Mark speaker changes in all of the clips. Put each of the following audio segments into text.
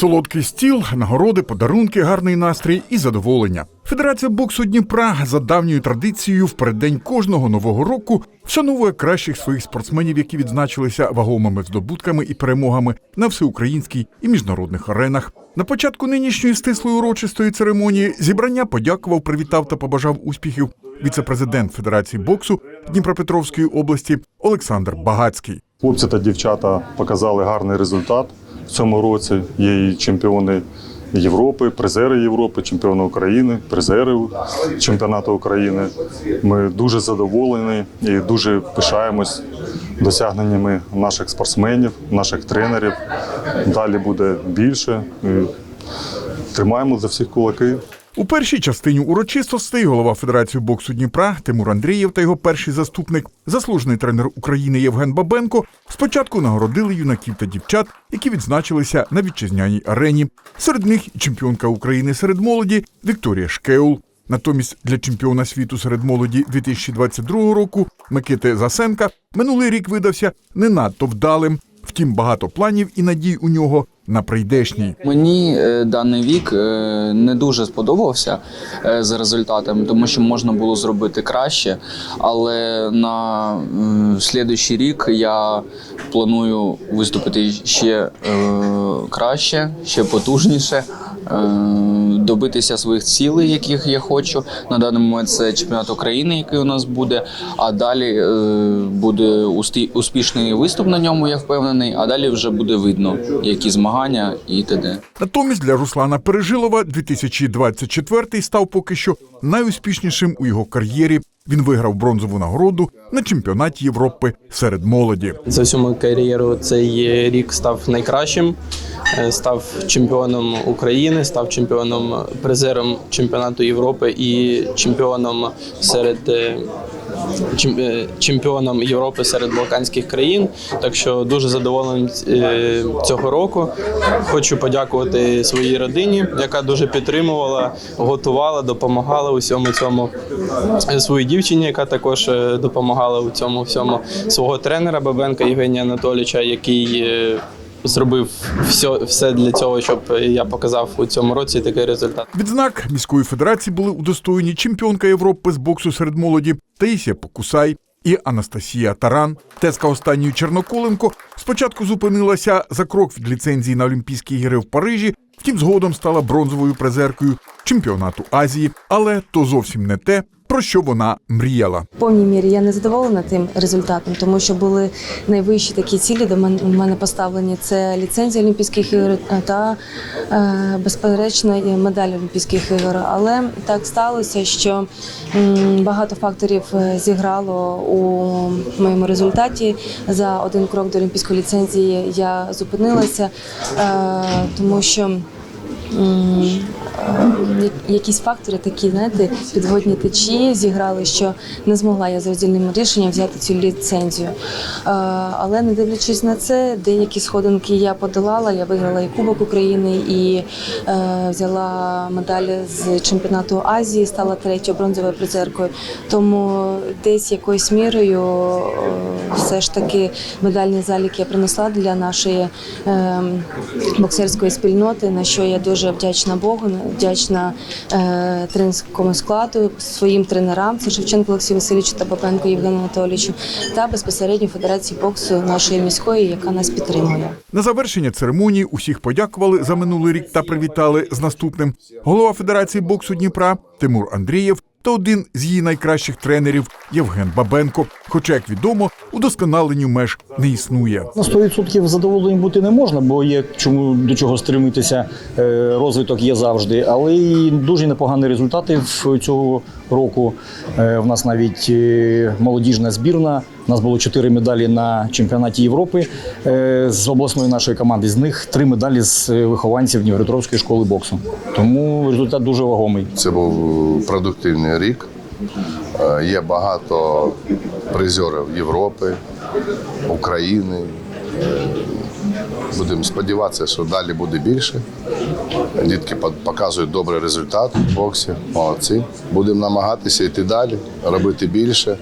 Speaker 1: Солодкий стіл, нагороди, подарунки, гарний настрій і задоволення. Федерація боксу Дніпра за давньою традицією в переддень кожного нового року вшановує кращих своїх спортсменів, які відзначилися вагомими здобутками і перемогами на всеукраїнській і міжнародних аренах. На початку нинішньої стислої урочистої церемонії зібрання подякував, привітав та побажав успіхів віце-президент Федерації боксу Дніпропетровської області Олександр Багацький.
Speaker 2: Хлопці та дівчата показали гарний результат цьому році. Є і чемпіони Європи, призери Європи, чемпіони України, призери чемпіонату України. Ми дуже задоволені і дуже пишаємось досягненнями наших спортсменів, наших тренерів. Далі буде більше. Тримаємо за всіх кулаки.
Speaker 1: У першій частині урочистостей голова Федерації боксу Дніпра Тимур Андрієв та його перший заступник, заслужений тренер України Євген Бабенко, спочатку нагородили юнаків та дівчат, які відзначилися на вітчизняній арені. Серед них і чемпіонка України серед молоді Вікторія Шкеул. Натомість для чемпіона світу серед молоді 2022 року Микити Засенка минулий рік видався не надто вдалим. Втім, багато планів і надій у нього на прийдешній.
Speaker 3: Мені е, даний вік е, не дуже сподобався е, за результатами, тому що можна було зробити краще. Але на е, слідуючий рік я планую виступити ще краще, ще потужніше. Е, Добитися своїх цілей, яких я хочу. На даний момент це чемпіонат України, який у нас буде. А далі е, буде успішний виступ на ньому, я впевнений. А далі вже буде видно, які змагання і т.д.
Speaker 1: Натомість для Руслана Пережилова 2024 став поки що найуспішнішим у його кар'єрі. Він виграв бронзову нагороду на чемпіонаті Європи серед молоді.
Speaker 4: За всю мою кар'єру цей рік став найкращим. Е, Став чемпіоном України, став чемпіоном призером чемпіонату Європи і чемпіоном серед е, е, чемпіоном Європи серед Балканських країн. Так що дуже задоволений цього року. Хочу подякувати своїй родині, яка дуже підтримувала, готувала, допомагала у всьому цьому своїй дівчині, яка також допомагала у цьому всьому свого тренера Бабенка Євгенія Анатолійовича, який зробив все, все для цього, щоб я показав у цьому році такий результат.
Speaker 1: Відзнак. Міської федерації були удостоєні чемпіонка Європи з боксу серед молоді. Таїсія Покусай і Анастасія Таран. Тезка останньої Черноколенко спочатку зупинилася за крок від ліцензії на Олімпійські ігри в Парижі, втім згодом стала бронзовою призеркою чемпіонату Азії, але то зовсім не те, про що вона мріяла.
Speaker 5: В повній мірі я не задоволена тим результатом, тому що були найвищі такі цілі до мене поставлені. Це ліцензія Олімпійських ігор та е, безперечно медаль Олімпійських ігор. Але так сталося, що багато факторів е, зіграло у моєму результаті. За один крок до олімпійської ліцензії я зупинилася, е, тому що. Е, якісь фактори такі, знаєте, підводні течії зіграли, що не змогла я за роздільним рішенням взяти цю ліцензію. Е, Але не дивлячись на це, деякі сходинки я подолала. Я виграла і Кубок України, і е, взяла медаль з чемпіонату Азії, стала третьою бронзовою призеркою. Тому десь якоюсь мірою все ж таки медальний залік я принесла для нашої е, боксерської спільноти, на що я дуже вдячна Богу, вдячна е, тренерському складу, своїм тренерам, це Шевченко Олексію Васильовичу та Бабенко Євгену Анатолійовичу, та безпосередньо Федерації боксу нашої міської, яка нас підтримує.
Speaker 1: На завершення церемонії усіх подякували за минулий рік та привітали з наступним. Голова Федерації боксу Дніпра Тимур Андрієв та один з її найкращих тренерів Євген Бабенко. Хоча, як відомо, удосконаленню меж не існує.
Speaker 6: На 100% задоволеним бути не можна, бо є чому до чого стремитися. е, Розвиток є завжди, але і дуже непогані результати в цього року. Е, В нас навіть е, молодіжна збірна. Нас було чотири медалі на чемпіонаті Європи е, з обласної нашої команди. З них три медалі з е, вихованців Дніпропетровської школи боксу. Тому результат дуже вагомий.
Speaker 7: Це був продуктивний рік. Е, Є багато призерів Європи, України. Е, Будемо сподіватися, що далі буде більше. Дітки показують добрий результат в боксі. Молодці. Будемо намагатися йти далі, робити більше.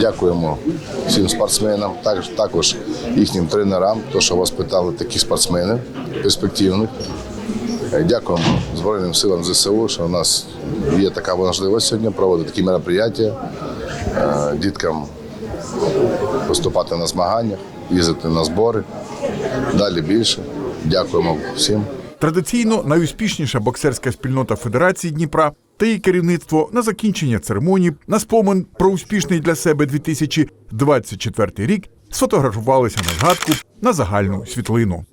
Speaker 7: Дякуємо всім спортсменам, також, їхнім тренерам, то, що вас питали таких спортсменів перспективних. Е, Дякуємо Збройним силам ЗСУ, що у нас є така можливість сьогодні проводити такі мероприятия, е, діткам виступати на змаганнях, їздити на збори. Далі більше. Дякуємо всім.
Speaker 1: Традиційно найуспішніша боксерська спільнота Федерації Дніпра та її керівництво на закінчення церемонії на спомин про успішний для себе 2024 рік сфотографувалися на згадку на загальну світлину.